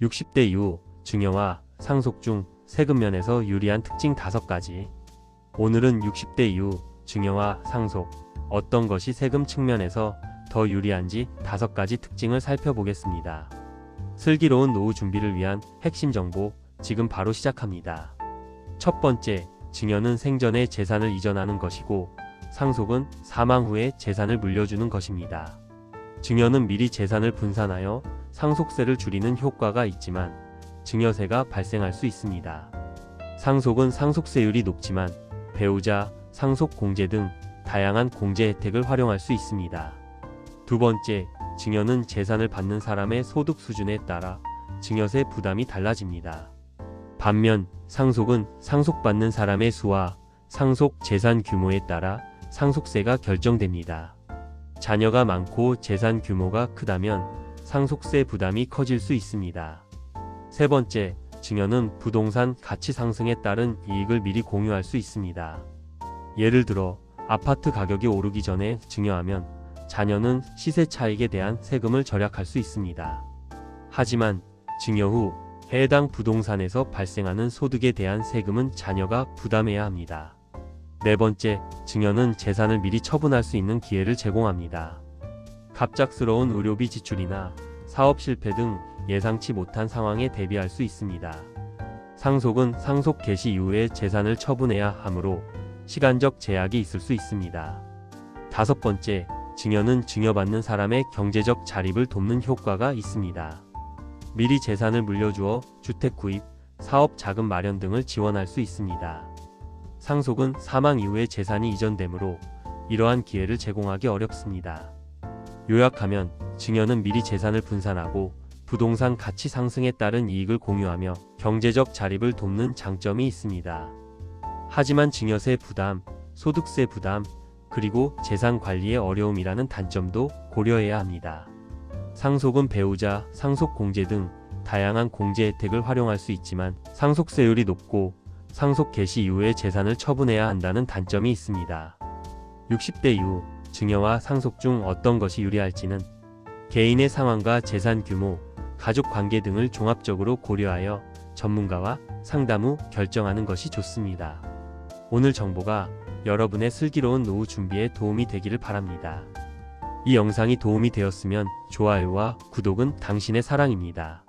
60대 이후 증여와 상속 중 세금 면에서 유리한 특징 5가지. 오늘은 60대 이후 증여와 상속 어떤 것이 세금 측면에서 더 유리한지 5가지 특징을 살펴보겠습니다. 슬기로운 노후 준비를 위한 핵심 정보 지금 바로 시작합니다. 첫 번째, 증여는 생전에 재산을 이전하는 것이고 상속은 사망 후에 재산을 물려주는 것입니다. 증여는 미리 재산을 분산하여 상속세를 줄이는 효과가 있지만 증여세가 발생할 수 있습니다. 상속은 상속세율이 높지만 배우자, 상속 공제 등 다양한 공제 혜택을 활용할 수 있습니다. 두 번째, 증여는 재산을 받는 사람의 소득 수준에 따라 증여세 부담이 달라집니다. 반면 상속은 상속받는 사람의 수와 상속 재산 규모에 따라 상속세가 결정됩니다. 자녀가 많고 재산 규모가 크다면 상속세 부담이 커질 수 있습니다. 세 번째, 증여는 부동산 가치 상승에 따른 이익을 미리 공유할 수 있습니다. 예를 들어 아파트 가격이 오르기 전에 증여하면 자녀는 시세 차익에 대한 세금을 절약할 수 있습니다. 하지만 증여 후 해당 부동산에서 발생하는 소득에 대한 세금은 자녀가 부담해야 합니다. 네 번째, 증여는 재산을 미리 처분할 수 있는 기회를 제공합니다. 갑작스러운 의료비 지출이나 사업 실패 등 예상치 못한 상황에 대비할 수 있습니다. 상속은 상속 개시 이후에 재산을 처분해야 하므로 시간적 제약이 있을 수 있습니다. 다섯 번째, 증여는 증여받는 사람의 경제적 자립을 돕는 효과가 있습니다. 미리 재산을 물려주어 주택 구입, 사업 자금 마련 등을 지원할 수 있습니다. 상속은 사망 이후에 재산이 이전되므로 이러한 기회를 제공하기 어렵습니다. 요약하면 증여는 미리 재산을 분산하고 부동산 가치 상승에 따른 이익을 공유하며 경제적 자립을 돕는 장점이 있습니다. 하지만 증여세 부담, 소득세 부담, 그리고 재산 관리의 어려움이라는 단점도 고려해야 합니다. 상속은 배우자, 상속 공제 등 다양한 공제 혜택을 활용할 수 있지만 상속세율이 높고 상속 개시 이후에 재산을 처분해야 한다는 단점이 있습니다. 60대 이후 증여와 상속 중 어떤 것이 유리할지는 개인의 상황과 재산 규모, 가족 관계 등을 종합적으로 고려하여 전문가와 상담 후 결정하는 것이 좋습니다. 오늘 정보가 여러분의 슬기로운 노후 준비에 도움이 되기를 바랍니다. 이 영상이 도움이 되었으면 좋아요와 구독은 당신의 사랑입니다.